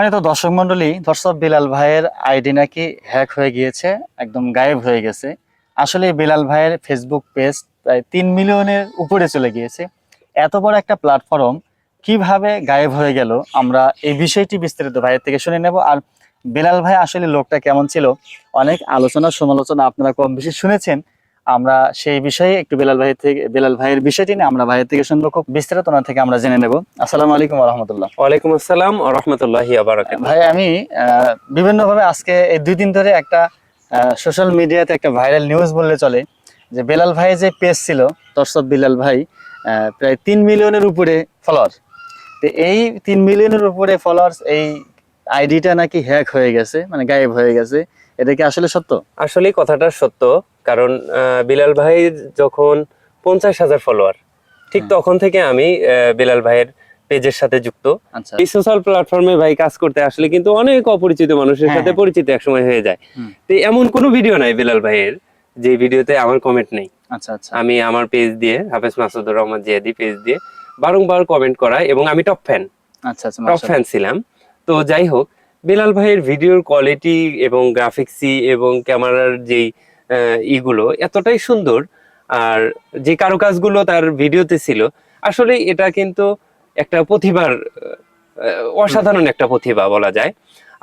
মানে তো দর্শক মন্ডলী দর্শক বিলাল ভাইয়ের আইডি নাকি হ্যাক হয়ে গিয়েছে, একদম গায়েব হয়ে গেছে। আসলে বিলাল ভাইয়ের ফেসবুক পেজ প্রায় তিন মিলিয়নের উপরে চলে গিয়েছে। এত বড় একটা প্ল্যাটফর্ম কীভাবে গায়েব হয়ে গেল, আমরা এই বিষয়টি বিস্তারিত ভাইয়ের থেকে শুনে নেব। আর বিলাল ভাই আসলে লোকটা কেমন ছিল, অনেক আলোচনা সমালোচনা আপনারা কম বেশি শুনেছেন। আমরা সেই বিষয়ে একটু বেলাল ভাই থেকে বেলাল ভাইয়ের বিষয়টি নিয়ে আমরা ভাইয়ের থেকে শুনব। খুব বিস্তারিত ওনার থেকে আমরা জেনে নেব। আসসালামু আলাইকুম রহমতুল্লাহ। ওয়ালাইকুম আসসালাম রহমতুল্লাহি ভাই আমি বিভিন্ন ভাবে আজকে এই দুই দিন ধরে একটা সোশ্যাল মিডিয়াতে একটা ভাইরাল নিউজ বললে চলে যে বেলাল ভাই যে পেজ ছিল দর্শক বিলাল ভাই আহ, প্রায় তিন মিলিয়নের উপরে ফলোয়ার তো এই তিন মিলিয়নের উপরে ফলোয়ার্স এই আইডিটা নাকি হ্যাক হয়ে গেছে মানে গায়েব হয়ে গেছে। এটা কি আসলে সত্য? আসলে কথাটা সত্য কারণ বিলাল ভাই যখন পঞ্চাশ হাজার ফলোয়ার ঠিক। তখন থেকে আমি বিলাল ভাইয়ের পেজের সাথে যুক্ত। আচ্ছা। এই সোশ্যাল প্ল্যাটফর্মে ভাই কাজ করতে আসলে কিন্তু অনেক অপরিচিত মানুষের সাথে হ্যাঁ। পরিচিত একসময় হয়ে যায়। তো এমন কোনো ভিডিও নাই বিলাল ভাইয়ের যে ভিডিওতে আমার কমেন্ট নেই। আচ্ছা আচ্ছা। আমি আমার পেজ দিয়ে হাফেজ মাসুদুর রহমান জিয়াদি পেজ দিয়ে বারংবার কমেন্ট করা এবং আমি টপ ফ্যান আচ্ছা আচ্ছা টপ ফ্যান ছিলাম। তো যাই হোক বিলাল ভাইয়ের ভিডিওর কোয়ালিটি এবং গ্রাফিক্সি এবং ক্যামেরার যেই ইগুলো এতটাই সুন্দর। আর যে কারুকাজগুলো তার ভিডিওতে ছিল আসলে এটা কিন্তু একটা প্রতিভার অসাধারণ একটা প্রতিভা বলা যায়।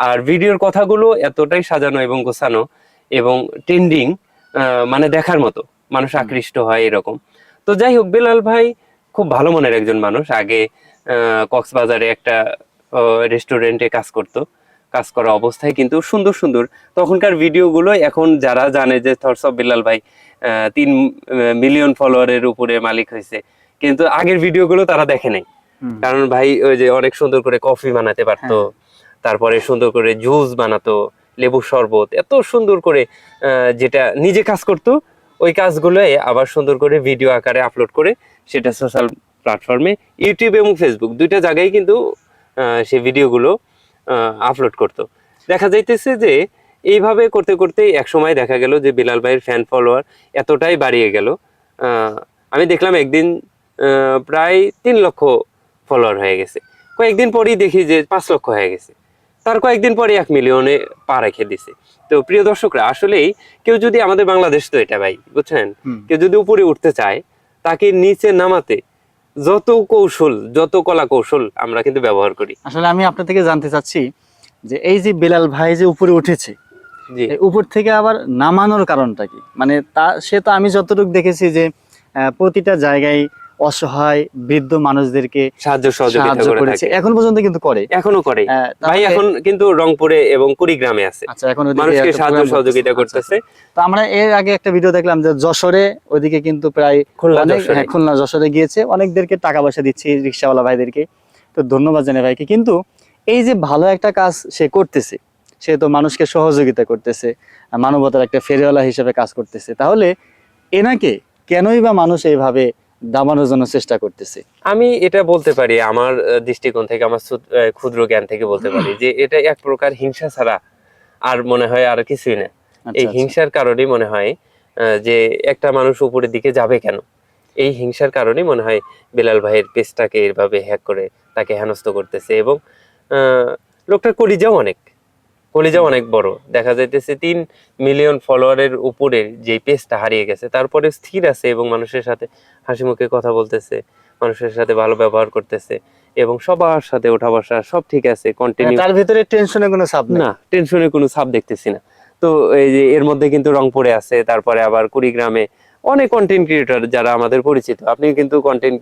আর ভিডিওর কথাগুলো এতটাই সাজানো এবং গোছানো এবং ট্রেন্ডিং মানে দেখার মতো। মানুষ আকৃষ্ট হয় এরকম। তো যাই হোক বেলাল ভাই খুব ভালো মনের একজন মানুষ। আগে আহ, কক্সবাজারে একটা রেস্টুরেন্টে কাজ করতো। কাজ করা অবস্থায় কিন্তু সুন্দর সুন্দর। তখনকার ভিডিওগুলো এখন যারা জানে যে থরস অফ বিলাল ভাই তিন মিলিয়ন ফলোয়ারের উপরে মালিক হয়েছে কিন্তু আগের ভিডিওগুলো তারা দেখে নাই। কারণ ভাই ওই যে অনেক সুন্দর করে কফি বানাতে পারতো তারপরে সুন্দর করে জুস বানাতো লেবুর শরবত এত সুন্দর করে আহ, যেটা নিজে কাজ করতো ওই কাজগুলোই আবার সুন্দর করে ভিডিও আকারে আপলোড করে সেটা সোশ্যাল প্ল্যাটফর্মে ইউটিউব এবং ফেসবুক দুইটা জায়গায় কিন্তু আহ, সেই ভিডিওগুলো আপলোড করতো। দেখা যাইতেছে যে এইভাবে করতে করতেই এক সময় দেখা গেল যে বিলাল ভাইয়ের ফ্যান ফলোয়ার এতটাই বাড়িয়ে গেল। আমি দেখলাম একদিন প্রায় তিন লক্ষ ফলোয়ার হয়ে গেছে। কয়েকদিন পরেই দেখি যে পাঁচ লক্ষ হয়ে গেছে। তার কয়েকদিন পরে এক মিলিয়নে পা রেখে দিছে। তো প্রিয় দর্শকরা আসলেই কেউ যদি আমাদের বাংলাদেশ তো এটা ভাই বুঝছেন? কেউ যদি উপরে উঠতে চায় তাকে নিচে নামাতে যত কৌশল যত কলা কৌশল আমরা কিন্তু ব্যবহার করি। আসলে আমি আপনার থেকে জানতে চাচ্ছি যে এই যে বেলাল ভাই যে উপরে উঠেছে উপর থেকে আবার নামানোর কারণটা কি? মানে তা সে তো আমি যতটুকু দেখেছি যে আহ, প্রতিটা জায়গায় অসহায় বৃদ্ধ মানুষদেরকে সাহায্য সহযোগিতা সাহায্য করেছে। এখন পর্যন্ত কিন্তু করে। এখনও করে। ভাই এখন কিন্তু রংপুরে এবং কুড়িগ্রামে আছে। আচ্ছা এখন মানুষকে সাহায্য সহযোগিতা আচ্ছা, করতেছে। তো আমরা এর আগে একটা ভিডিও দেখলাম যে যশোরে ওদিকে কিন্তু প্রায়। হ্যাঁ, খুলনা যশোরে গিয়েছে। অনেকদেরকে টাকা পয়সা দিচ্ছে রিক্সাওয়ালা ভাইদেরকে। তো ধন্যবাদ জানাই ভাইকে। কিন্তু এই যে ভালো একটা কাজ সে করতেছে সে তো মানুষকে সহযোগিতা করতেছে মানবতার একটা ফেরিওয়ালা হিসেবে কাজ করতেছে। তাহলে এনাকে কেনই বা মানুষ এইভাবে দাবানোর জন্য চেষ্টা করতেছে। আমি এটা বলতে পারি আমার দৃষ্টিকোণ থেকে আমার ক্ষুদ্র জ্ঞান থেকে বলতে পারি যে এটা এক প্রকার হিংসা ছাড়া আর মনে হয় আর কিছুই না। আচ্ছা, এই আচ্ছা। হিংসার কারণেই মনে হয় যে একটা মানুষ উপরের দিকে যাবে কেন? এই হিংসার কারণেই মনে হয় বিলাল ভাইয়ের পেজটাকে এভাবে হ্যাক করে তাকে হেনস্থ করতেছে এবং আহ, লোকটার কলিজাও অনেক কলিজাও অনেক বড়। দেখা যাইতেছে তিন মিলিয়ন ফলোয়ারের উপরে যে পেজটা হারিয়ে গেছে তারপরে স্থির আছে এবং মানুষের সাথে হাসি মুখে কথা বলতেছে মানুষের সাথে ভালো ব্যবহার করতেছে এবং সবার সাথে ওঠা বসা সব ঠিক আছে কন্টিনিউ তার ভিতরে টেনশনে কোনো নেই? না টেনশনে কোনো ছাপ দেখতেছি না। তো এই যে এর মধ্যে কিন্তু রংপুরে আছে তারপরে আবার কুড়িগ্রামে অনেক কন্টেন্ট ক্রিয়েটর যারা আমাদের পরিচিত। আপনি কিন্তু কন্টেন্ট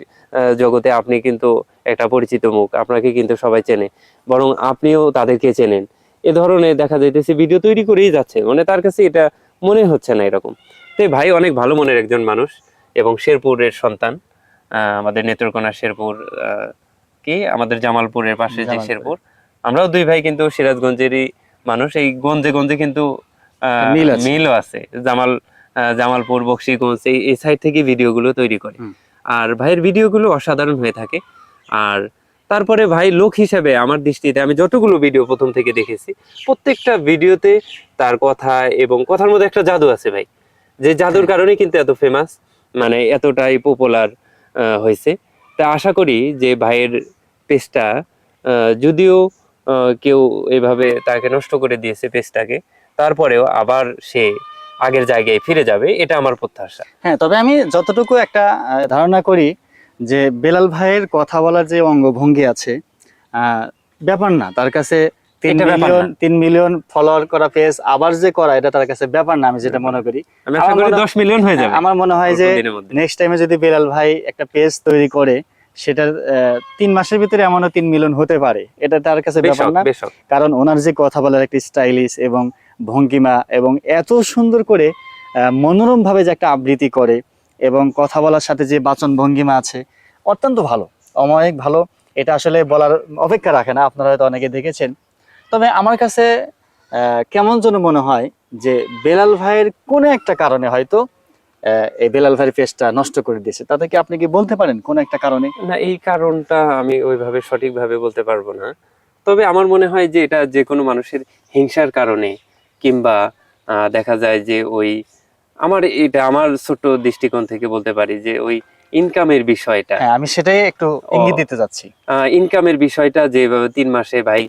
জগতে আপনি কিন্তু একটা পরিচিত মুখ আপনাকে কিন্তু সবাই চেনে। বরং আপনিও তাদেরকে চেনেন। এ ধরনের দেখা যাইতেছে ভিডিও তৈরি করেই যাচ্ছে। মানে তার কাছে এটা মনে হচ্ছে না এরকম। তো ভাই অনেক ভালো মনের একজন মানুষ। এবং শেরপুরের সন্তান আহ, আমাদের নেত্রকোনা শেরপুর কি? আমাদের জামালপুরের পাশে যে শেরপুর। আমরাও দুই ভাই কিন্তু সিরাজগঞ্জেরই মানুষ। এই গঞ্জে গঞ্জে কিন্তু মিলও আছে। জামাল জামালপুর বক্সিগঞ্জ এই এই সাইড থেকে ভিডিওগুলো তৈরি করে। আর ভাইয়ের ভিডিওগুলো অসাধারণ হয়ে থাকে। আর তারপরে ভাই লোক হিসেবে আমার দৃষ্টিতে আমি যতগুলো ভিডিও প্রথম থেকে দেখেছি প্রত্যেকটা ভিডিওতে তার কথা এবং কথার মধ্যে একটা জাদু আছে ভাই। যে জাদুর কারণে কিন্তু এত ফেমাস মানে এতটাই পপুলার হয়েছে। তা আশা করি যে ভাইয়ের পেজটা যদিও কেউ এভাবে তাকে নষ্ট করে দিয়েছে পেজটাকে, তারপরেও আবার সে আগের জায়গায় ফিরে যাবে, এটা আমার প্রত্যাশা। হ্যাঁ তবে আমি যতটুকু একটা ধারণা করি যে বেলাল ভাইয়ের কথা বলার যে অঙ্গভঙ্গি আছে ব্যাপার না, তার কাছে তিন মিলিয়ন তিন মিলিয়ন ফলোয়ার করা পেজ আবার যে করা এটা তার কাছে ব্যাপার না আমি যেটা মনে করি। দশ মিলিয়ন হয়ে যাবে আমার মনে হয় যে নেক্সট টাইমে যদি বেলাল ভাই একটা পেজ তৈরি করে আহ, তিন মাসের ভিতরে এমনও তিন মিলিয়ন হতে পারে। এটা তার কাছে ব্যাপার না। কারণ ওনার যে কথা বলার একটা স্টাইলিশ এবং ভঙ্গিমা এবং এত সুন্দর করে মনোরম ভাবে যে একটা আবৃত্তি করে এবং কথা বলার সাথে যে বাচন ভঙ্গিমা আছে অত্যন্ত ভালো অমায়িক ভালো। এটা আসলে বলার অপেক্ষা রাখে না। আপনারা হয়তো অনেকে দেখেছেন তবে আমার কাছে কেমন যেন মনে হয় যে বেলাল ভাইয়ের কোনো একটা কারণে হয়তো এই বেলাল ভাইয়ের পেজটা নষ্ট করে দিয়েছে। তাতে কি আপনি কি বলতে পারেন কোন একটা কারণে? না এই কারণটা আমি ওইভাবে সঠিকভাবে বলতে পারব না। তবে আমার মনে হয় যে এটা যে কোনো মানুষের হিংসার কারণে কিংবা দেখা যায় যে ওই আমার এটা আমার ছোট দৃষ্টিকোণ থেকে বলতে পারি যে ওই ইনকামের বিষয়টা। হ্যাঁ আমি সেটাই একটু ইঙ্গিত দিতে যাচ্ছি ইনকামের বিষয়টা যেভাবে তিন মাসে ভাই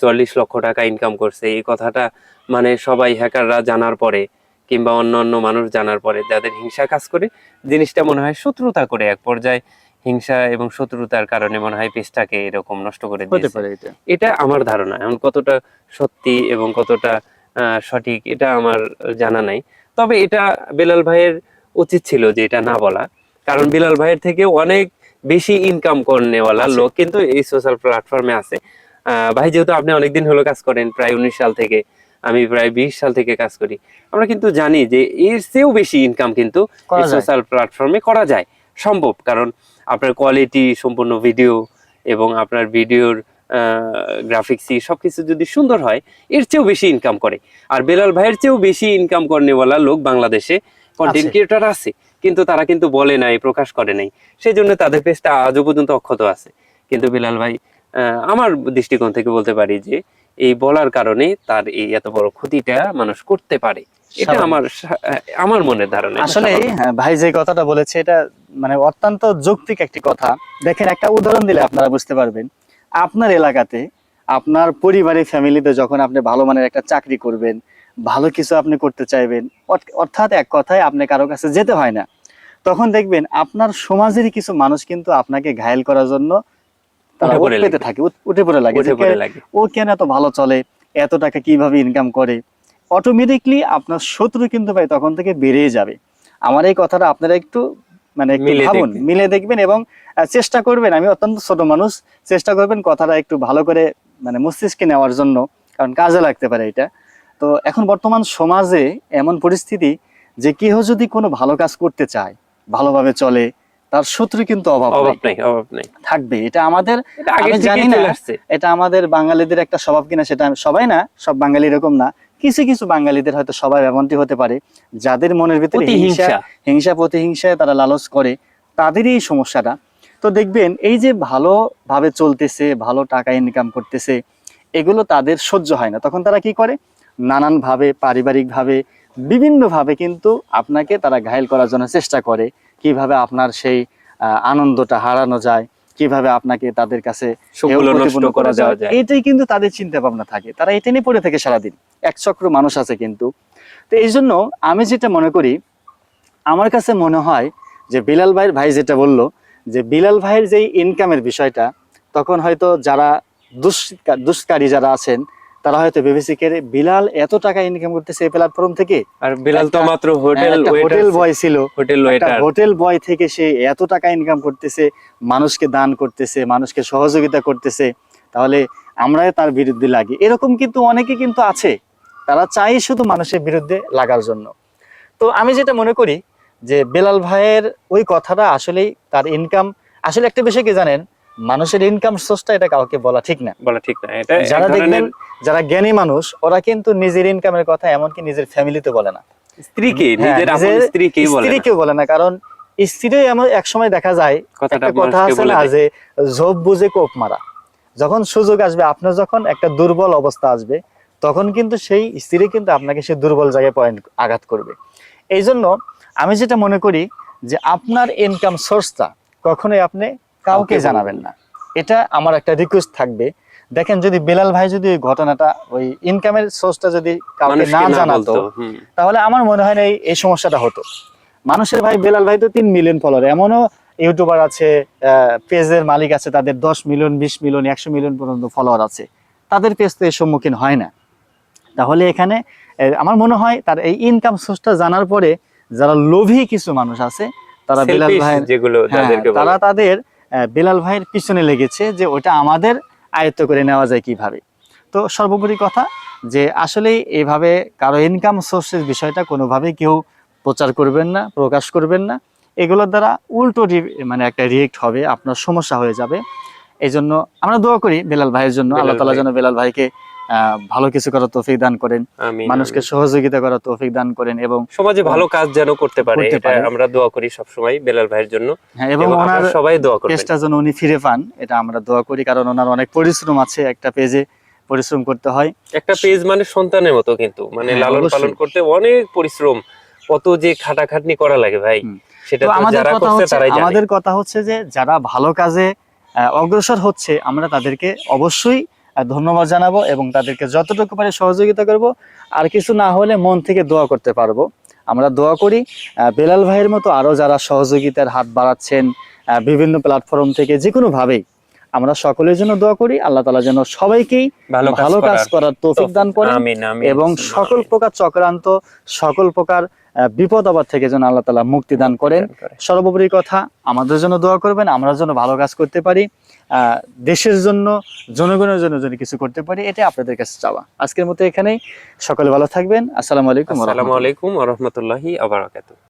চল্লিশ লক্ষ টাকা ইনকাম করছে। এই কথাটা মানে সবাই হ্যাকাররা জানার পরে কিংবা অন্য অন্য মানুষ জানার পরে যাদের হিংসা কাজ করে জিনিসটা মনে হয় শত্রুতা করে এক পর্যায়ে। হিংসা এবং শত্রুতার কারণে মনে হয় পেজটাকে এরকম নষ্ট করে দিয়েছে। পারে এটা। আমার ধারণা। এখন কতটা সত্যি এবং কতটা আহ, সঠিক এটা আমার জানা নাই। তবে এটা বেলাল ভাইয়ের উচিত ছিল যে এটা না বলা। কারণ বিলাল ভাইয়ের থেকে অনেক বেশি ইনকাম করনেওয়ালা। লোক কিন্তু এই সোশ্যাল প্ল্যাটফর্মে আছে। ভাই যেহেতু আপনি অনেকদিন হলো কাজ করেন প্রায় উনিশ সাল থেকে আমি প্রায় বিশ সাল থেকে কাজ করি। আমরা কিন্তু জানি যে এর চেয়েও বেশি ইনকাম কিন্তু সোশ্যাল প্ল্যাটফর্মে করা যায়। সম্ভব কারণ আপনার কোয়ালিটি সম্পূর্ণ ভিডিও এবং আপনার ভিডিওর গ্রাফিক্সি সবকিছু যদি সুন্দর হয় এর চেয়েও বেশি ইনকাম করে। আর বেলাল ভাইয়ের চেয়েও বেশি ইনকাম করেনেওয়ালা লোক বাংলাদেশে কন্টেন্ট। ক্রিয়েটর আছে। কিন্তু তারা কিন্তু বলে নাই প্রকাশ করে নাই। সেই জন্য তাদের পেজটা আজও পর্যন্ত অক্ষত আছে। কিন্তু বিলাল ভাই আমার দৃষ্টিকোণ থেকে বলতে পারি যে এই বলার কারণে তার এই এত বড় ক্ষতিটা মানুষ করতে পারে। এটা আমার আমার মনের ধারণা আসলে হ্যাঁ, ভাই যে কথাটা বলেছে এটা মানে অত্যন্ত যৌক্তিক একটি কথা। দেখেন একটা উদাহরণ দিলে আপনারা বুঝতে পারবেন। আপনার এলাকাতে আপনার পরিবারের ফ্যামিলিতে যখন আপনি ভালো মানের একটা চাকরি করবেন ভালো কিছু আপনি করতে চাইবেন অর্থাৎ এক কথায় আপনি কারও কাছে যেতে হয় না তখন দেখবেন আপনার সমাজেরই কিছু মানুষ কিন্তু আপনাকে ঘায়েল করার জন্য তারা পেতে থাকে উঠে পড়ে লাগে। ও কেন এত ভালো চলে? এত টাকা কীভাবে ইনকাম করে? অটোমেটিকলি আপনার শত্রু কিন্তু ভাই তখন থেকে বেড়েই যাবে। আমার এই কথাটা আপনারা একটু মানে ভাবুন মিলে দেখবেন এবং চেষ্টা করবেন। আমি অত্যন্ত ছোট মানুষ চেষ্টা করবেন কথাটা একটু ভালো করে মানে মস্তিষ্কে নেওয়ার জন্য কারণ কাজে লাগতে পারে এটা। তো এখন বর্তমান সমাজে এমন পরিস্থিতি যে কেউ যদি কোনো ভালো কাজ করতে চায় ভালোভাবে চলে তার শত্রু কিন্তু অভাব অভাব নেই, অভাব নেই। থাকবে। এটা আমাদের আগে আমি জানি না। এটা আমাদের বাঙালিদের একটা স্বভাব কিনা সেটা আমি সবাই না সব বাঙালি এরকম না। কিছু কিছু বাঙালিদের হয়তো সবাই এমনটি হতে পারে যাদের মনের ভিতরে হিংসা হিংসা প্রতিহিংসায় তারা লালচ করে তাদেরই এই সমস্যাটা। তো দেখবেন এই যে ভালোভাবে চলতেছে ভালো টাকা ইনকাম করতেছে এগুলো তাদের সহ্য হয় না। তখন তারা কি করে? নানানভাবে পারিবারিকভাবে বিভিন্নভাবে কিন্তু আপনাকে তারা ঘায়েল করার জন্য চেষ্টা করে। কীভাবে আপনার সেই আনন্দটা হারানো যায় কীভাবে আপনাকে তাদের কাছে করা যায় এটাই কিন্তু তাদের চিন্তা ভাবনা থাকে। তারা এটা নিয়ে পড়ে থাকে সারাদিন। এক চক্র মানুষ আছে কিন্তু। তো এই জন্য আমি যেটা মনে করি আমার কাছে মনে হয় যে বিলাল ভাইয়ের ভাই যেটা বলল যে বিলাল ভাইয়ের যে ইনকামের বিষয়টা তখন হয়তো যারা দুষ্কা- দুষ্কারী যারা আছেন তারা হয়তো ভেবেছে কে বিলাল এত টাকা ইনকাম করতেছে এই প্ল্যাটফর্ম থেকে। আর বিলাল তো মাত্র হোটেল হোটেল বয় ছিল। হোটেল ওয়েটার হোটেল বয় থেকে সে এত টাকা ইনকাম করতেছে মানুষকে দান করতেছে মানুষকে সহযোগিতা করতেছে। তাহলে আমরা তার বিরুদ্ধে লাগি। এরকম কিন্তু অনেকে কিন্তু আছে। তারা চাই শুধু মানুষের বিরুদ্ধে লাগার জন্য। তো আমি যেটা মনে করি যে বেলাল ভাইয়ের ওই কথাটা আসলেই তার ইনকাম আসলে একটা বিষয় কি জানেন? মানুষের ইনকাম সোর্সটা এটা কাউকে বলা ঠিক না। বলা ঠিক না এটা যারা দেখবেন যারা জ্ঞানী মানুষ ওরা কিন্তু নিজের ইনকামের কথা এমনকি নিজের ফ্যামিলিতে বলে না। স্ত্রীকে হ্যাঁ, নিজের আপন নিজের স্ত্রীকেই বলে না। স্ত্রীকেও বলে না কারণ স্ত্রী এমন এক সময় দেখা যায় কথাটা কথা আছে না যে ঝোপ বুঝে কোপ মারা। যখন সুযোগ আসবে আপনার যখন একটা দুর্বল অবস্থা আসবে তখন কিন্তু সেই স্ত্রী কিন্তু আপনাকে সেই দুর্বল জায়গায় পয়েন্ট আঘাত করবে। এই জন্য আমি যেটা মনে করি যে আপনার ইনকাম সোর্সটা কখনোই আপনি কাউকে জানাবেন না। এটা আমার একটা রিকোয়েস্ট থাকবে। দেখেন যদি বেলাল ভাই যদি ওই ঘটনাটা ওই ইনকামের সোর্সটা যদি কাউকে না জানাতো তাহলে আমার মনে হয় না এই সমস্যাটা হতো। মানুষের ভাই বেলাল ভাই তো তিন মিলিয়ন ফলোয়ার এমনও ইউটিউবার আছে পেজের মালিক আছে তাদের দশ মিলিয়ন বিশ মিলিয়ন একশো মিলিয়ন পর্যন্ত ফলোয়ার আছে। তাদের পেজ তো এর সম্মুখীন হয় না। তাহলে এখানে আমার মনে হয় তার এই ইনকাম সোর্সটা জানার পরে যারা লোভী কিছু মানুষ আছে তারা বেলাল ভাই যেগুলো হ্যাঁ। তারা তাদের বেলাল ভাইয়ের পিছনে লেগেছে যে ওটা আমাদের আয়ত্ত করে নেওয়া যায় কীভাবে। তো সর্বোপরি কথা যে আসলে এইভাবে কারও ইনকাম সোর্সের বিষয়টা কোনোভাবে কেউ প্রচার করবেন না প্রকাশ করবেন না। এগুলোর দ্বারা উল্টো রি- মানে একটা রিয়েক্ট হবে আপনার সমস্যা হয়ে যাবে। এই জন্য আমরা দোয়া করি বেলাল ভাইয়ের জন্য আল্লাহ তালা যেন বেলাল ভাইকে ভালো কিছু করার তৌফিক দান করেন। মানুষকে সহযোগিতা করার তৌফিক দান করেন এবং সমাজে ভালো কাজ যেন করতে পারে এটা আমরা দোয়া করি সবসময় বেলাল ভাইয়ের জন্য। হ্যাঁ, এবং ওনার সবাই দোয়া করবেন। পেজটা যেন উনি ফিরে পান এটা আমরা দোয়া করি কারণ ওনার অনেক পরিশ্রম আছে একটা পেজে পরিশ্রম করতে হয়। একটা পেজ মানে সন্তানের মতো কিন্তু মানে হ্যাঁ, লালন। পালন করতে অনেক পরিশ্রম কত যে খাটাখাটনি করা লাগে ভাই সেটা আমাদের কথা হচ্ছে আমাদের কথা হচ্ছে যে যারা ভালো কাজে অগ্রসর হচ্ছে আমরা তাদেরকে অবশ্যই ধন্যবাদ জানাব এবং তাদেরকে যতটুকু পারে সহযোগিতা করব। আর কিছু না হলে মন থেকে দোয়া করতে পারব। আমরা দোয়া করি বেলাল ভাইয়ের মতো আরও যারা সহযোগিতার হাত বাড়াচ্ছেন বিভিন্ন প্ল্যাটফর্ম থেকে যে কোনো ভাবেই আমরা সকলের জন্য দোয়া করি। আল্লাহ তালা যেন সবাইকেই ভালো কাজ করার তৌফিক দান করেন এবং সকল প্রকার চক্রান্ত সকল প্রকার বিপদ আবার থেকে যেন আল্লাহ তালা মুক্তি দান করেন। সর্বোপরি কথা আমাদের জন্য দোয়া করবেন আমরা যেন ভালো কাজ করতে পারি আহ, দেশের জন্য জনগণের জন্য যদি কিছু করতে পারি এটা আপনাদের কাছে চাওয়া। আজকের মতো এখানেই সকলে ভালো থাকবেন। আসসালামু আলাইকুম আসসালামু আলাইকুম রহমতুল্লাহি বারাকাতুহু।